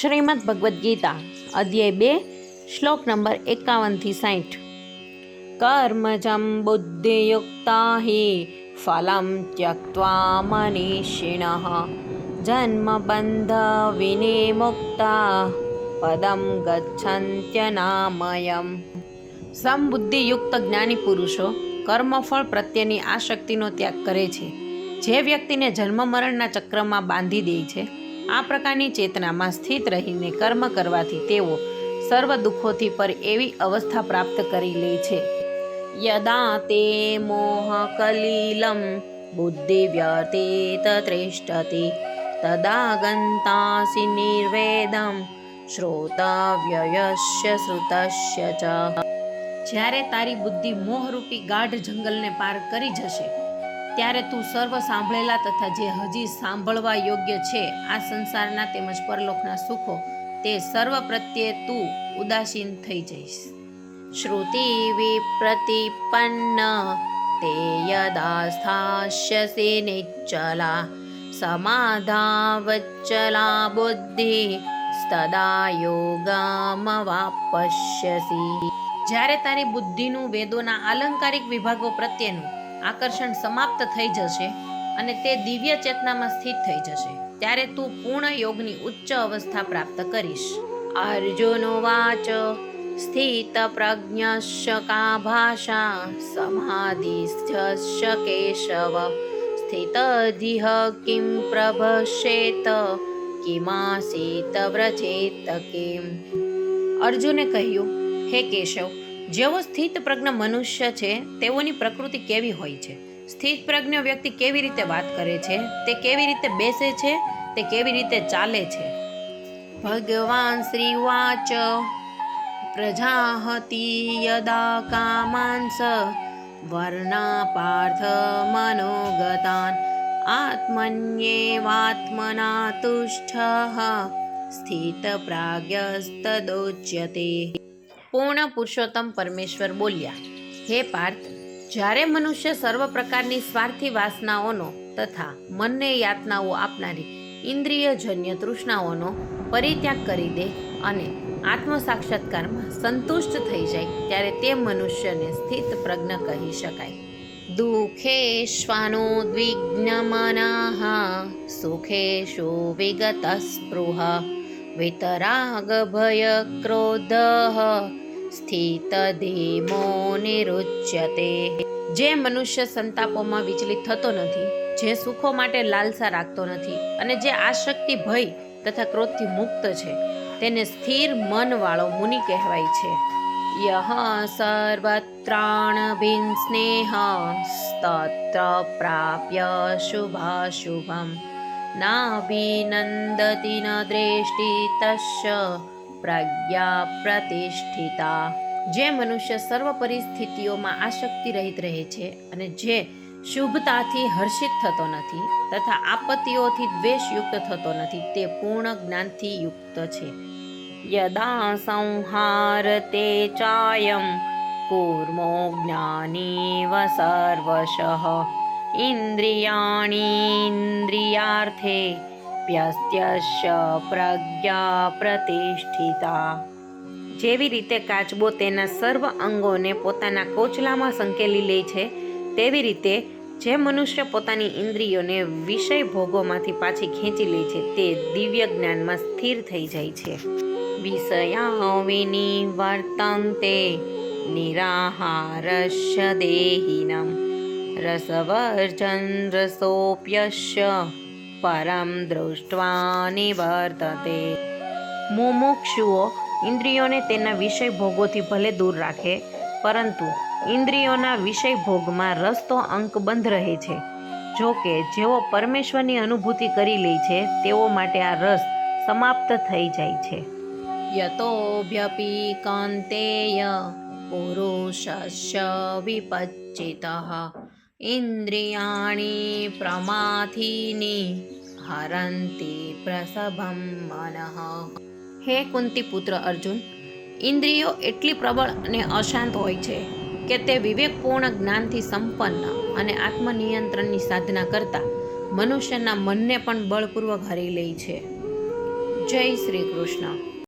શ્રીમદ ભગવદ્ ગીતા, અધ્યાય બે, શ્લોક નંબર એકાવનથી સાઠ કર્મજમ બુદ્ધિયુક્તા હિ, ફલમ ત્યક્વા મનીષિણ. જન્મબંધ વિનિમુક્તા પદમ ગચ્છંત્યનામયમ સમબુદ્ધિયુક્ત જ્ઞાની પુરુષો કર્મફળ પ્રત્યેની આસક્તિનો ત્યાગ કરે છે. જે વ્યક્તિને જન્મ મરણના ચક્રમાં બાંધી દે છે આ પ્રકારની ચેતનામાં સ્થિત રહીને કર્મ કરવાથી તેઓ સર્વ દુઃખોથી પર એવી અવસ્થા પ્રાપ્ત કરી લે છે. યદા તે મોહ કલીલમ બુદ્ધિ વ્યતીત ત્રેષ્ટતિ, તદા ગંતાસી નિર્વેદમ શ્રોતવ્યયસ્ય શ્રુતસ્ય ચ જ્યારે તારી બુદ્ધિ મોહરૂપી ગાઢ જંગલને પાર કરી જશે ત્યારે તું સર્વ સાંભળેલા તથા જે હજી સાંભળવા યોગ્ય છે આ સંસારના તેમજ પરલોકના સુખો તે સર્વ પ્રત્યે તું ઉદાસીન થઈ જઈશ. શ્રુતિ વિપ્રતિપન્ન તે યદા સ્થાસ્યસી નિશ્ચલા સમાધાવચ્ચલા બુદ્ધિ તદા યોગામવાપશ્યસી જ્યારે તારી બુદ્ધિનું વેદોના આલંકારિક વિભાગો પ્રત્યેનું આકર્ષણ સમાપ્ત થઈ જશે અને તે દિવ્ય ચેતનામાં સ્થિત થઈ જશે. ત્યારે તું પૂર્ણ યોગની ઉચ્ચ અવસ્થા પ્રાપ્ત કરીશ. અર્જુનો વાચ. સ્થિત પ્રજ્ઞસ્ય કા ભાષા સમાધિસ્થ્ય કેશવ. સ્થિત દિહ કિમ પ્રભશેત? કિમાસીત વ્રજેત કિમ? અર્જુને કહ્યું, હે કેશવ જેવો સ્થિત પ્રજ્ઞ મનુષ્ય છે, તેઓની પ્રકૃતિ કેવી હોય છે? સ્થિત પ્રજ્ઞ વ્યક્તિ કેવી રીતે વાત કરે છે? તે કેવી રીતે બેસે છે? તે કેવી રીતે ચાલે છે? ભગવાન શ્રી વાચ. પ્રજાહતિ યદા કામાંસ. વર્ણા પાર્થ મનોગતાન. આત્મન્યેવાત્મના તુષ્ઠ સ્થિત પ્રાગ્યસ્તદોચ્યતે. પૂર્ણ પુરુષોત્તમ પરમેશ્વર બોલ્યા, હે પાર્થ, જ્યારે મનુષ્ય સર્વ પ્રકારની સ્વાર્થી વાસનાઓનો તથા મનને યાતનાઓ આપનારી ઇન્દ્રિયજન્ય તૃષ્ણાઓનો પરિત્યાગ કરી દે અને આત્મ સાક્ષાત્કારમાં સંતુષ્ટ થઈ જાય, ત્યારે તે મનુષ્યને સ્થિત પ્રજ્ઞ કહી શકાય. દુઃખેશ્વાનો દ્વિગ્નમનાઃ સુખેશુ વિગત સ્પૃહ, વિતરાગ ભય ક્રોધ સ્થિત ધીમો નિરુચ્યતે. જે મનુષ્ય સંતાપોમાં વિચલિત થતો નથી, જે સુખો માટે લાલસા રાખતો નથી અને જે આશક્તિ, ભય તથા ક્રોધથી મુક્ત છે, તેને સ્થિર મનવાળો મુનિ કહેવાય છે. યહ સર્વત્રાણભિન સ્નેહ તત્ર પ્રાપ્ય શુભાશુભમ. નાભિનંદતિ ન દ્રેષ્ટિ તસ્ય પ્રજ્ઞા પ્રતિષ્ઠિતા. જે મનુષ્ય સર્વ પરિસ્થિતિઓમાં આશક્તિ રહિત રહે છે અને જે શુભતાથી હર્ષિત થતો નથી તથા આપત્તિઓથી દ્વેષયુક્ત થતો નથી, તે પૂર્ણ જ્ઞાનથી યુક્ત છે. યદા સંહારતે ચાયમ કૂર્મો જ્ઞાનીવ સર્વશઃ. ઇન્દ્રિયાણીન્દ્રિયાર્થે પ્યસ્ત્યસ્ય પ્રજ્ઞા પ્રતિષ્ઠિતા જેવી રીતે કાચબો તેના સર્વ અંગોને પોતાના કોચલામાં સંકેલી લે છે, તેવી રીતે જે મનુષ્ય પોતાની ઇન્દ્રિયોને વિષય ભોગોમાંથી પાછી ખેંચી લે છે, તે દિવ્ય જ્ઞાનમાં સ્થિર થઈ જાય છે. વિષયા વર્તંતે નિરાહારસ્ય દેહિનમ. રસવર્જન રસોપ્યસ્ય પરમ દૃષ્ટવા નિવર્તતે. મુમુક્ષુઓ ઇન્દ્રિયોને તેના વિષય ભોગોથી ભલે દૂર રાખે, પરંતુ ઇન્દ્રિયોના વિષય ભોગમાં રસ તો અંકબંધ રહે છે. જો કે, જેઓ પરમેશ્વરની અનુભૂતિ કરી લે છે, તેઓ માટે આ રસ સમાપ્ત થઈ જાય છે. યતોભ્યપી કાંતેય પુરુષસ્ય વિપચ્ચિતઃ. ઇન્દ્રિયાણી પ્રમાથીની હરંતી પ્રસભમ મનઃ હે કુંતી પુત્ર અર્જુન ઇન્દ્રિયો એટલી પ્રબળ અને અશાંત હોય છે કે તે વિવેકપૂર્ણ જ્ઞાનથી સંપન્ન અને આત્મનિયંત્રણની સાધના કરતા મનુષ્યના મનને પણ બળપૂર્વક હરી લે છે. જય શ્રી કૃષ્ણ.